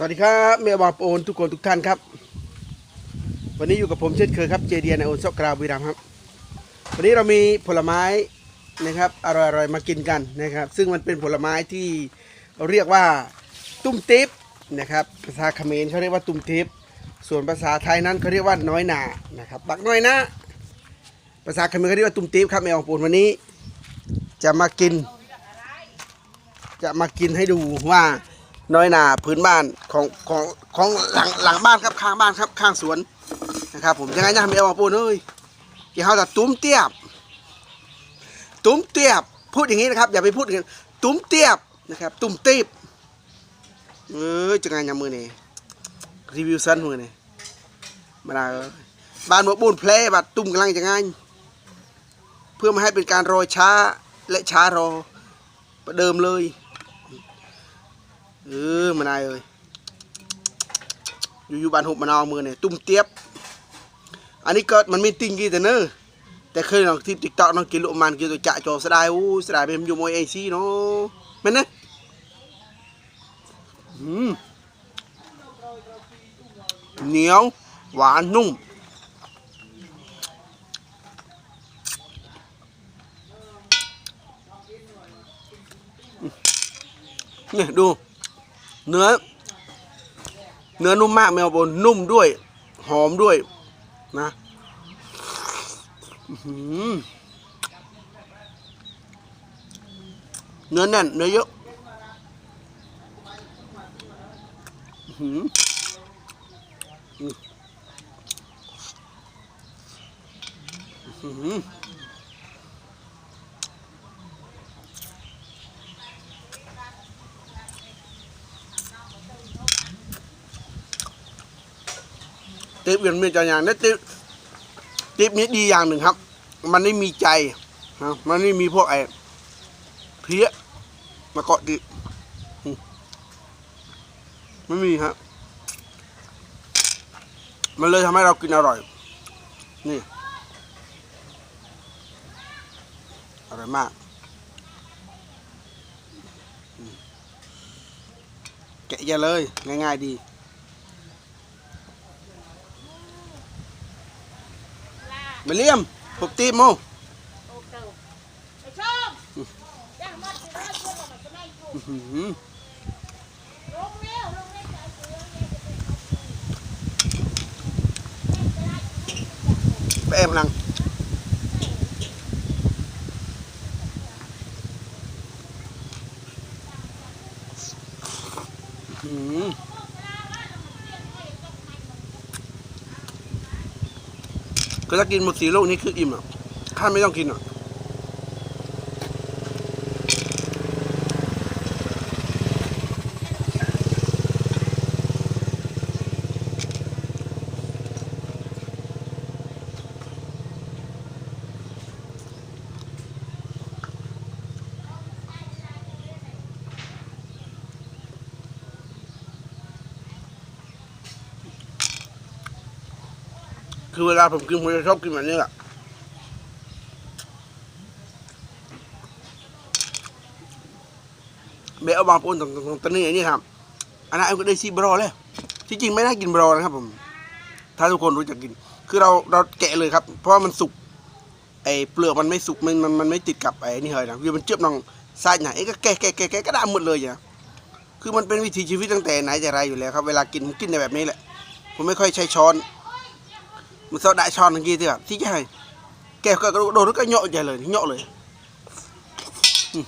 สวัสดีครับเมียบาปโอนทุกคนทุกท่านครับ วันนี้อยู่กับผมเช่นเคยครับเจเดียในโอนซอกกราวบุรีรัมครับ วันนี้เรามีผลไม้นะครับอร่อยๆมากินกันนะครับ ซึ่งมันเป็นผลไม้ที่เรียกว่าตุ้มติ๊บนะครับภาษาเขมรเขาเรียกว่าตุ้มติ๊บส่วนภาษาไทยนั้นเขาเรียกว่าน้อยหนานะครับบักน้อยนะภาษาเขมรเขาเรียกว่าตุ้มติ๊บครับเมียบาปโอนวันนี้ จะมากิน จะมากินให้ดูว่า น้อยหนาพื้นบ้านของของของหลังหลังบ้านครับข้างบ้านครับข้างสวนนะครับ ผมยังไงนะไม่เอามาปูนเอ้ยกี่เขาแต่ตุ้มเตียบ ตุ้มเตียบ พูดอย่างนี้นะครับอย่าไปพูดอย่างนี้ตุ้มเตียบนะครับ ตุ้มตีบเอ้ยจะไงยำมือนี่รีวิวสั้นมือนี่มาด้เอ้ยบ้านหมวปูนเพลบัดตุ้มกำลังจะไงเพื่อไม่ให้เป็นการรอช้าและช้ารอประเดิมเลย เออมานายเอ้ยอยู่อยู่บ้านหุบมะนาวมือเนี่ยตุ้มเตียบอันนี้เกิดมันไม่ติงกี่แต่เนอะแต่เคยลองที่ติ๊กต็อกน้องกินลูกมันกินตัวจะโจสดายอู้สดายเป็นอยู่มวยเอซีเนาะแม่นนะอืมเหนียวหวานนุ่มเนี่ยดู เนื้อ เนื้อนุ่มมากแมวบนนุ่มด้วย หอมด้วย นะเนื้อแน่นเนื้อเยอะอืม อื้อหือติ๊บยังมีใจอย่างนี้ติ๊บติ๊บนี้ดีอย่างหนึ่งครับ มันไม่มีใจนะมันไม่มีพวกไอ้เพี้ยมาเกาะติดไม่มีครับมันเลยทำให้เรากินอร่อย นี่อร่อยมาก แกะเยอะเลย ง่ายๆดี มาเลี่ยมพบตีมโม Ô cầu. Mày chôm. Ra mất cái đó chưa mà mày cái này chôm. อื้อหือ Lông neo, lông neo chạy xuống nè. ไปแอบหลังอื้อ หือก็ถ้ากินหมดสี่ลูกนี้คืออิ่มอะข้าไม่ต้องกินอะ คือเวลาผมกินผมจะชอบกินแบบนี้แหละเบลบางปนตรงตรงตรงนี้นี่ครับอันนั้นเอาก็ได้ซีบรอเลยที่จริงไม่ได้กินบรอนะครับผม ถ้าทุกคนรู้จักกิน คือเราเราแกะเลยครับ เพราะว่ามันสุกไอ้เปลือกมันไม่สุกมันมันมันไม่ติดกับไอ้นี่เลยนะคือมันเจือบนองไส้ไหนเอ้ก็แกะแกะแกะแกะก็ได้หมดเลยนะคือมันเป็นวิถีชีวิตตั้งแต่ไหนแต่ไรอยู่แล้วครับ เวลากินผมกินในแบบนี้แหละผมไม่ค่อยใช้ช้อน มัน sao đại tròn kia thì à thích cái này kèo cả đồ đồ nó cái nhọ chạy lời nhọ lời Ừ.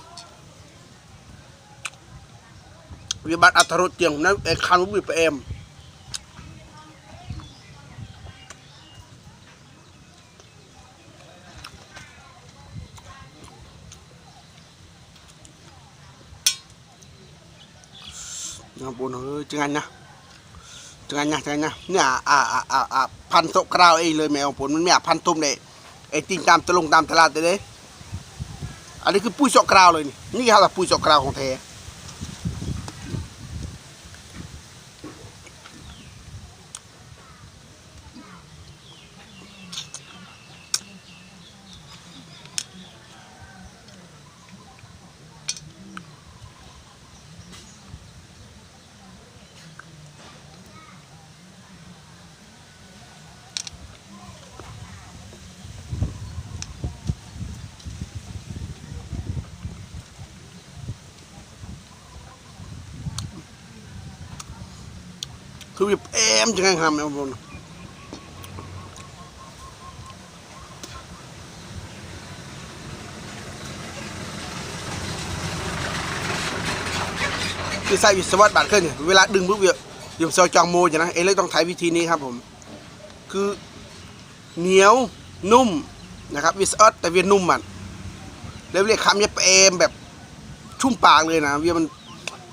vì bạn ăn tharo tiền nó khăn nó bị phải em นะครับบุ ญเฮ้ยจังไงนะจังไงนะจังไงนะเนี่ยอ่าอ่าอ่าอ่าพันโตกราวเองเลยแมวผลมันไม่อาพันทุ่มเลยไอ้ติงตามตะลงตามตลาดเลยอันนี้คือปุ้ยโตกราวเลยนี่นี่เขาแบบปุ้ยโตกราวของแท้ คือแบบเอ็มจังไงครับเนี่ยผมคือใส่วิศวะบัตรขึ้นเนี่ยเวลาดึงปุ๊บเดี๋ยวเดี๋ยวซอยจองโมอย่างนะเองเลยต้องใช้วิธีนี้ครับผมคือเหนียวนุ่มนะครับวิศวะแต่เวียนนุ่มมันแล้วเรียกคำเนี่ยเอ็มแบบชุ่มปากเลยนะเวียมัน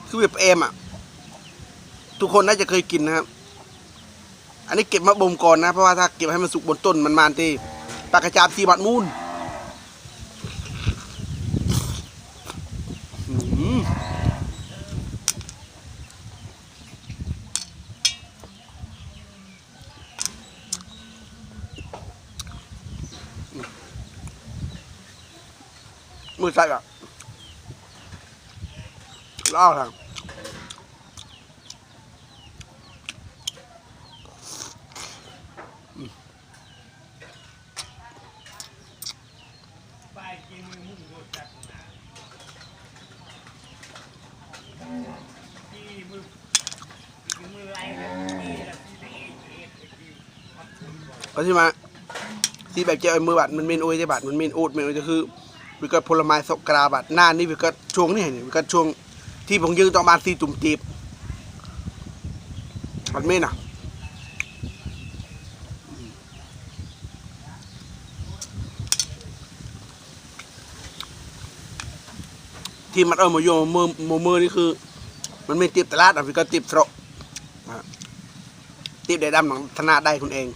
คือแบบเอ็มอะ ทุกคนน่าจะเคยกินนะครับ อันนี้เก็บมาบ่มก่อนนะ เพราะว่าถ้าเก็บให้มันสุกบนต้นมันมานที่ปากกระจาบสีบัดมูลมือใส่แบบล่อทาง ไปกินมือมุ่งโดดจักหนาที่มือที่มือไรนะที่ละที่ละเอ็ดเอ็ดที่มัดคุณก่อน ก็ที่มาที่แบบเจ้าไอ้มือบัดมันเมนโอ้ยได้บัดมันเมนอ๊ตเมนโอ้ยก็คือวิกฤตผลไม้สกราบัดหน้านี่วิกฤตช่วงนี้เนี่ยวิกฤตช่วงที่ผมยืนต้อมาซีตุ่มจีบมันเมนอะ ที่มันเอามาโยมมือมือมือนี่คือ มันไม่ติบตลาดอะวิกฤตติบเสระติบได้ดำหนังธนาได้คุณเอง